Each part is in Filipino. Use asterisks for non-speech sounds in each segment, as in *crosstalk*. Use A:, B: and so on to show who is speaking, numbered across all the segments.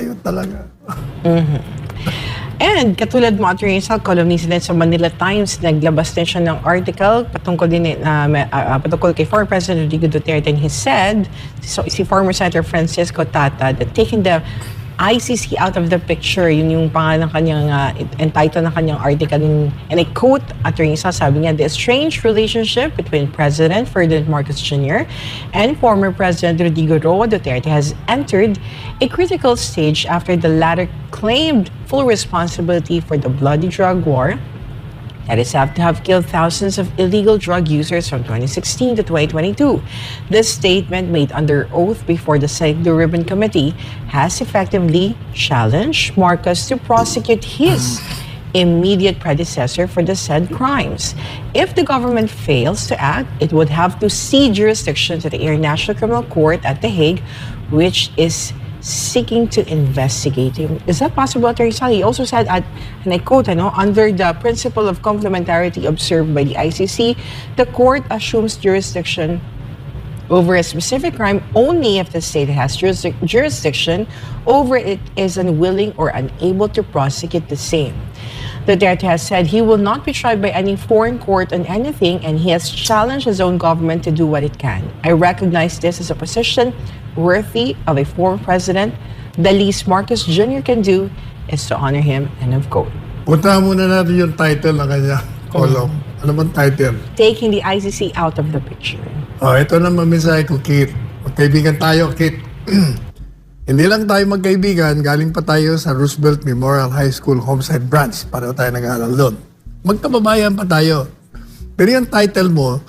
A: kayo talaga.
B: And katulad mo, Attorney Sal, columnist din sa Manila Times, naglabas din siya ng article patungkol din uh, uh, patungkol kay former President Rodrigo Duterte and he said, so, si former Senator Francisco Tata, that taking the ICC out of the picture, yun yung pangalan ng kanyang, uh, entitled ng kanyang article. And I quote, Attorney Sal, sabi niya, the strange relationship between President Ferdinand Marcos Jr. and former President Rodrigo Roa Duterte has entered a critical stage after the latter claimed full responsibility for the bloody drug war that is said to have killed thousands of illegal drug users from 2016 to 2022. This statement, made under oath before the Senate Blue Ribbon Committee, has effectively challenged Marcos to prosecute his immediate predecessor for the said crimes. If the government fails to act, it would have to cede jurisdiction to the International Criminal Court at The Hague, which is seeking to investigate him. Is that possible, Attorney Sally? He also said, at, and I quote, ano, under the principle of complementarity observed by the ICC, the court assumes jurisdiction over a specific crime only if the state has jurisdic- jurisdiction over it is unwilling or unable to prosecute the same. The Duterte has said he will not be tried by any foreign court on anything and he has challenged his own government to do what it can. I recognize this as a position worthy of a former president. The least Marcos Jr. can do is to honor him, end of quote.
A: Punta muna natin yung title ng kanya column. Ano bang title?
B: Taking the ICC out of the picture.
A: Oh, ito na mamisahe ko, Kit. Magkaibigan tayo, Kit. *clears throat* Hindi lang tayo magkaibigan, galing pa tayo sa Roosevelt Memorial High School Homestead Branch. Pareho tayo nag-aaral doon. Magkababayan pa tayo. Pero yung title mo,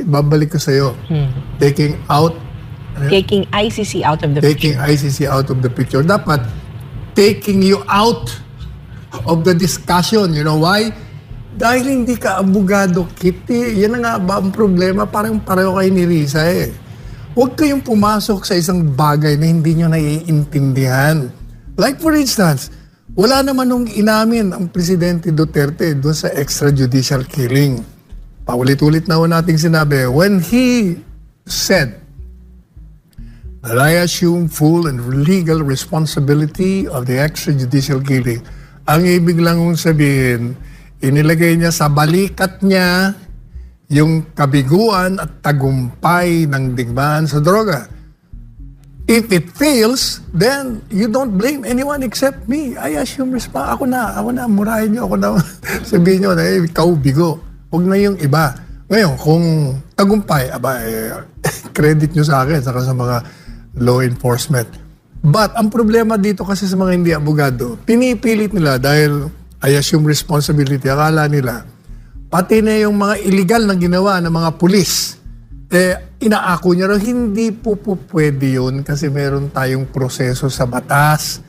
A: babalik ko sa'yo. Taking out,
B: Taking ICC out of the
A: taking
B: picture.
A: ICC out of the picture. Dapat, taking you out of the discussion. You know why? Dahil hindi ka abogado, Kitty. Yan na nga ba ang problema? Parang pareho kayo ni Risa eh. Huwag kayong pumasok sa isang bagay na hindi nyo naiintindihan. Like for instance, wala naman nung inamin ang Presidente Duterte doon sa extrajudicial killing. Paulit-ulit na ho nating sinabi, when he said that I assume full and legal responsibility of the extrajudicial killing. Ang ibig lang kong sabihin, inilagay niya sa balikat niya yung kabiguan at tagumpay ng digmaan sa droga. If it fails, then you don't blame anyone except me. I assume responsibility. Ako na, ako na, murahin niyo, ako na. *laughs* Sabihin niyo na, eh, ikaw bigo. Huwag na yung iba. Ngayon, kung tagumpay, aba, eh, *laughs* credit niyo sa akin, saka sa mga law enforcement. But ang problema dito kasi sa mga hindi abogado, pinipilit nila dahil I assume responsibility, akala nila, pati na yung mga illegal na ginawa ng mga pulis, eh, inaako niya raw, hindi po po pwede yun kasi meron tayong proseso sa batas.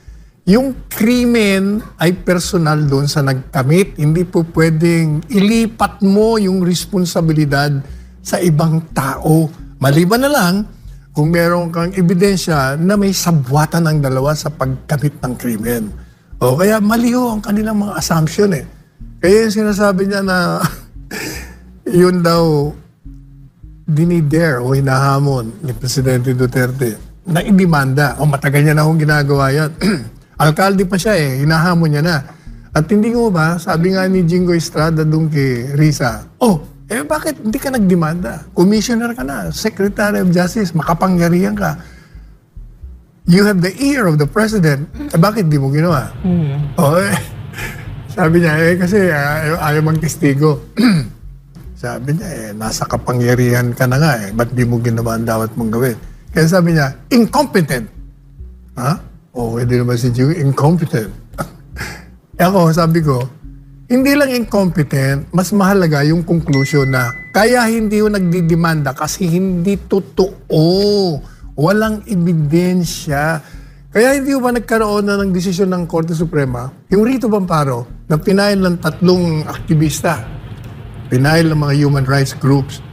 A: Yung krimen ay personal doon sa nagkamit. Hindi po pwedeng ilipat mo yung responsibilidad sa ibang tao. Maliban na lang kung meron kang ebidensya na may sabwatan ng dalawa sa pagkamit ng krimen. O kaya mali ho ang kanilang mga assumption eh. Kaya yung sinasabi niya na *laughs* yun daw dinidare o hinahamon ni Presidente Duterte na idemanda. O matagal niya na akong ginagawa yan. *clears throat* Alkalde pa siya eh, hinahamon niya na. At hindi ko ba, sabi nga ni Jingo Estrada doon kay Risa, oh, eh bakit hindi ka nagdemanda? Commissioner ka na, Secretary of Justice, makapangyarihan ka. You have the ear of the President. Eh bakit di mo ginawa? Oh, eh, sabi niya, eh kasi ayaw, ayaw magtestigo. *clears throat* Sabi niya, eh, nasa kapangyarihan ka na nga eh. Ba't di mo ginawa ang dapat mong gawin? Kaya sabi niya, incompetent. Ha? O, oh, hindi naman si Jigo, incompetent. *laughs* ako, sabi ko, hindi lang incompetent, mas mahalaga yung conclusion na kaya hindi ko nagdidemanda kasi hindi totoo. Walang ebidensya. Kaya hindi ba nagkaroon na ng desisyon ng Korte Suprema, yung Rito Bamparo, na pinayin ng tatlong aktivista, pinail ng mga human rights groups.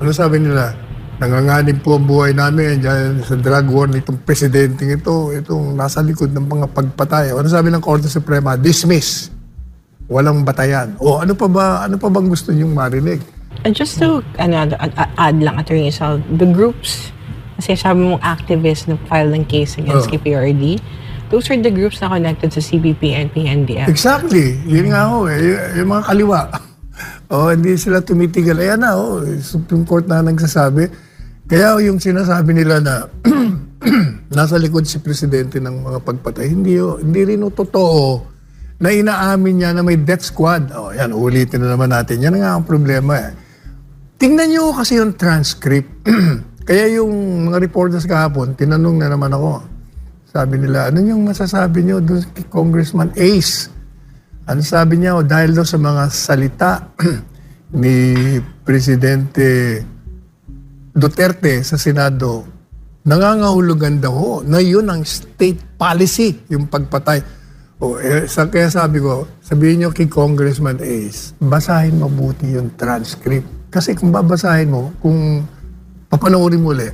A: Ano sabi nila? Nanganganib po ang buhay namin dyan sa drug war nitong presidente ito, itong nasa likod ng mga pagpatay. Ano sabi ng Korte Suprema? Dismiss. Walang batayan. O ano pa ba, ano pa bang gusto niyong marinig?
B: And just to ano, add- lang, Attorney Sal, the groups Kasi sabi mong activist na file ng case against
A: Oh.
B: KPRD. Those are the groups na connected sa CBP, NP, NDF.
A: Exactly. Yun nga ho, eh, y- yung mga kaliwa. *laughs* oh, hindi sila tumitigil. Ayan na, oh, Supreme Court na nagsasabi. Kaya yung sinasabi nila na *clears throat* nasa likod si presidente ng mga pagpatay, hindi, hindi rin totoo na inaamin niya na may death squad. Oh, yan, ulitin na naman natin. Yan nga ang problema eh. Tingnan niyo kasi yung transcript. *clears throat* Kaya yung mga reporters kahapon, tinanong na naman ako. Sabi nila, ano yung masasabi niyo doon kay Congressman Ace? Ano sabi niya, oh, dahil daw sa mga salita *clears throat* ni Presidente Duterte sa Senado, nangangahulugan daw ho na yun ang state policy, yung pagpatay. O, eh, sa, kaya sabi ko, sabihin niyo kay Congressman Ace, basahin mabuti yung transcript. Kasi kung babasahin mo, kung papanoorin mo ulit,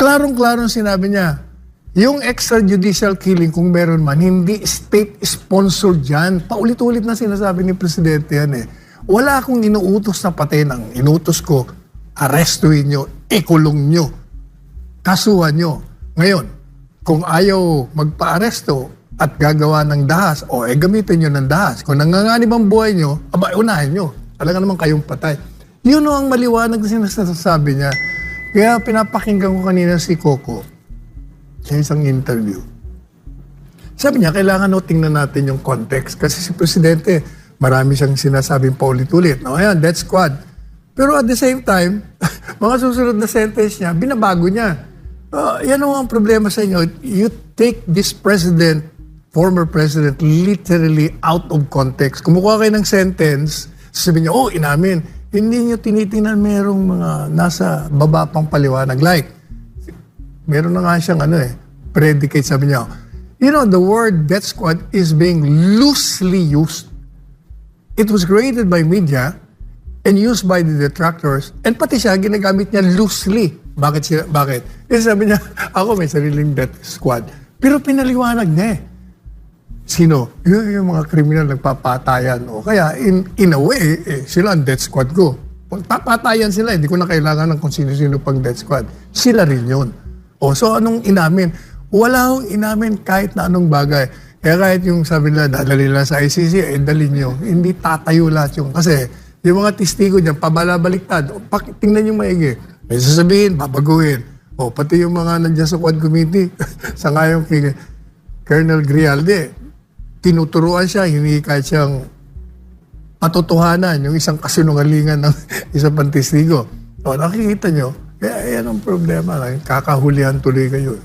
A: klarong-klarong sinabi niya, yung extrajudicial killing, kung meron man, hindi state-sponsored yan. Paulit-ulit na sinasabi ni Presidente yan eh. Wala akong inuutos na patayin ang inutos ko, arestuin nyo, ikulong nyo, kasuhan nyo. Ngayon, kung ayaw magpa-aresto at gagawa ng dahas, o eh gamitin nyo ng dahas. Kung nanganganib ang buhay nyo, aba, unahin nyo. Talaga naman kayong patay. Yun o ang maliwanag na sinasabi niya. Kaya pinapakinggan ko kanina si Coco sa isang interview. Sabi niya, kailangan no, tingnan natin yung context. Kasi si Presidente, marami siyang sinasabing paulit-ulit. No, ayan, death squad. Pero at the same time, *laughs* mga susunod na sentence niya, binabago niya. Uh, yan ang problema sa inyo. You take this president, former president, literally out of context. Kumukuha kayo ng sentence, sasabihin niyo, oh, inamin. Hindi niyo tinitingnan merong mga nasa baba pang paliwanag. Like, meron na nga siyang ano eh, predicate sabi niya. You know, the word death squad is being loosely used. It was created by media and used by the detractors and pati siya ginagamit niya loosely. Bakit siya, bakit? Kasi sabi niya, *laughs* ako may sariling death squad. Pero pinaliwanag niya eh. Sino? Yung, yung mga kriminal nagpapatayan. O kaya, in, in a way, eh, sila ang death squad ko. Papatayan sila, hindi ko na kailangan ng kung sino-sino pang death squad. Sila rin yun. O so anong inamin? Wala akong inamin kahit na anong bagay. Kaya kahit yung sabi nila, dadali lang sa ICC, eh dali nyo. Hindi tatayo lahat yung, kasi yung mga testigo dyan, pabalabaliktad. O, pak, tingnan yung maigi. May sasabihin, babaguhin. O pati yung mga nandiyan sa Quad Committee, *laughs* sa ngayong kay Colonel Grialde, tinuturuan siya, hindi kahit siyang patotohanan, yung isang kasinungalingan ng *laughs* isang pang testigo. O nakikita nyo, kaya yan ang problema. Kakahulihan tuloy kayo.